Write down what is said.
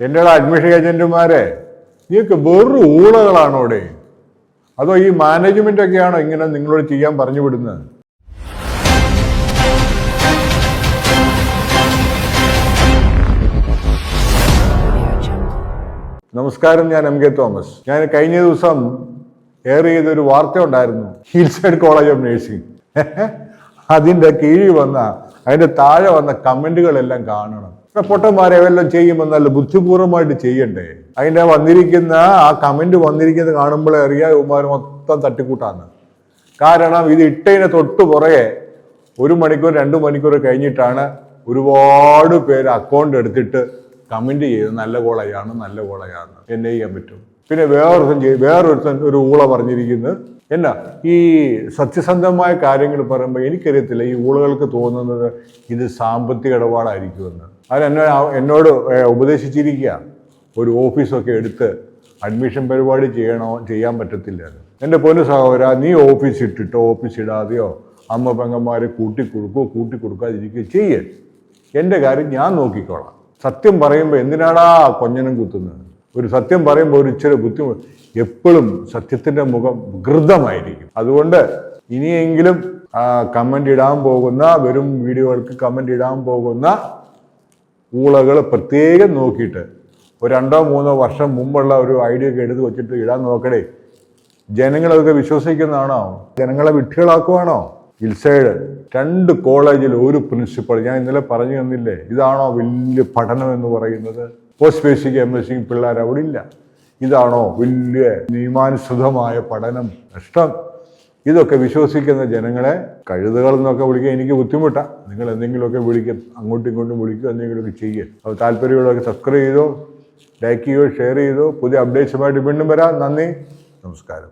എന്റെ അഡ്മിഷൻ ഏജന്റുമാരെ നീക്ക് വെറും ഊളകളാണോടെ? അതോ ഈ മാനേജ്മെന്റ് ഒക്കെയാണോ ഇങ്ങനെ നിങ്ങളോട് ചെയ്യാൻ പറഞ്ഞു വിടുന്നത്? നമസ്കാരം ഞാൻ എം കെ തോമസ്. ഞാൻ കഴിഞ്ഞ ദിവസം എയർ ചെയ്ത ഒരു വാർത്ത ഉണ്ടായിരുന്നു. Hill side college of nursing. അതിന്റെ കീഴിൽ വന്ന അതിന്റെ താഴെ വന്ന കമന്റുകളെല്ലാം കാണണം. ഇപ്പൊ ചെയ്യുമെന്നല്ല ബുദ്ധിപൂർവമായിട്ട് ചെയ്യണ്ടേ? അതിന്റെ വന്നിരിക്കുന്ന ആ കമന്റ് വന്നിരിക്കുന്നത് കാണുമ്പോഴേ അറിയാം ഇവന്മാർ മൊത്തം തട്ടിക്കൂട്ടാന്ന്. കാരണം ഇത് ഇട്ടതിന് തൊട്ട് പുറകെ ഒരു മണിക്കൂർ രണ്ട് മണിക്കൂർ കഴിഞ്ഞിട്ടാണ് ഒരുപാട് പേര് അക്കൗണ്ട് എടുത്തിട്ട് കമന്റ് ചെയ്ത് നല്ല കോളയാണ് നല്ല കോളയാണ്. എന്നെ ചെയ്യാൻ പറ്റും. പിന്നെ വേറൊരുത്തൻ വേറൊരുത്തൻ ഒരു ഊള പറഞ്ഞിരിക്കുന്നത് എന്നാ ഈ സത്യസന്ധമായ കാര്യങ്ങൾ പറയുമ്പോൾ എനിക്കറിയത്തില്ല ഈ ഊളുകൾക്ക് തോന്നുന്നത് ഇത് സാമ്പത്തിക ഇടപാടായിരിക്കുമെന്ന്. അത് എന്നെ എന്നോട് ഉപദേശിച്ചിരിക്കുക ഒരു ഓഫീസൊക്കെ എടുത്ത് അഡ്മിഷൻ പരിപാടി ചെയ്യണോ ചെയ്യാൻ പറ്റത്തില്ല എന്റെ പൊന്നു സഹോദര നീ ഓഫീസ് ഇട്ടിട്ടോ ഓഫീസ് ഇടാതെയോ അമ്മ പെങ്ങന്മാരെ കൂട്ടിക്കൊടുക്കോ കൂട്ടിക്കൊടുക്കാതിരിക്കുകയോ കൂട്ടി കൊടുക്കാതിരിക്കുകയോ ചെയ്യേ. എന്റെ കാര്യം ഞാൻ നോക്കിക്കോളാം. സത്യം പറയുമ്പോൾ എന്തിനാടാ കൊഞ്ഞനം കുത്തുന്നത്? ഒരു സത്യം പറയുമ്പോൾ ഒരു ഇച്ചിരി ബുദ്ധിമുട്ട് എപ്പോഴും സത്യത്തിന്റെ മുഖം വികൃതമായിരിക്കും അതുകൊണ്ട് ഇനിയെങ്കിലും കമന്റ് ഇടാൻ പോകുന്ന വരും വീഡിയോകൾക്ക് കമന്റ് ഇടാൻ പോകുന്ന ഊളകൾ പ്രത്യേകം നോക്കിയിട്ട് ഒരു രണ്ടോ മൂന്നോ വർഷം മുമ്പുള്ള ഒരു ഐഡിയ ഒക്കെ എടുത്ത് വെച്ചിട്ട് ഇടാൻ നോക്കണേ. ജനങ്ങളതൊക്കെ വിശ്വസിക്കുന്നതാണോ? ജനങ്ങളെ വിട്ടുകളാക്കുവാണോ ഇൽസൈഡ് രണ്ട് കോളേജിൽ ഒരു പ്രിൻസിപ്പൾ ഞാൻ ഇന്നലെ പറഞ്ഞു തന്നില്ലേ ഇതാണോ വലിയ പഠനം എന്ന് പറയുന്നത്? Post basic M S C പിള്ളേർ അവിടെ ഇല്ല. ഇതാണോ വലിയ നിയമാനുസൃതമായ പഠനം നഷ്ടം? ഇതൊക്കെ വിശ്വസിക്കുന്ന ജനങ്ങളെ കഴുതുകൾ എന്നൊക്കെ വിളിക്കാൻ എനിക്ക് ബുദ്ധിമുട്ടാണ് നിങ്ങൾ എന്തെങ്കിലുമൊക്കെ വിളിക്കും അങ്ങോട്ടും ഇങ്ങോട്ടും വിളിക്കുക എന്തെങ്കിലുമൊക്കെ ചെയ്യുക. അപ്പോൾ താല്പര്യമുള്ളവർക്ക് സബ്സ്ക്രൈബ് ചെയ്തോ ലൈക്ക് ചെയ്യോ ഷെയർ ചെയ്തോ. പുതിയ അപ്ഡേറ്റ്സുമായിട്ട് വീണ്ടും വരാം. നന്ദി. നമസ്കാരം.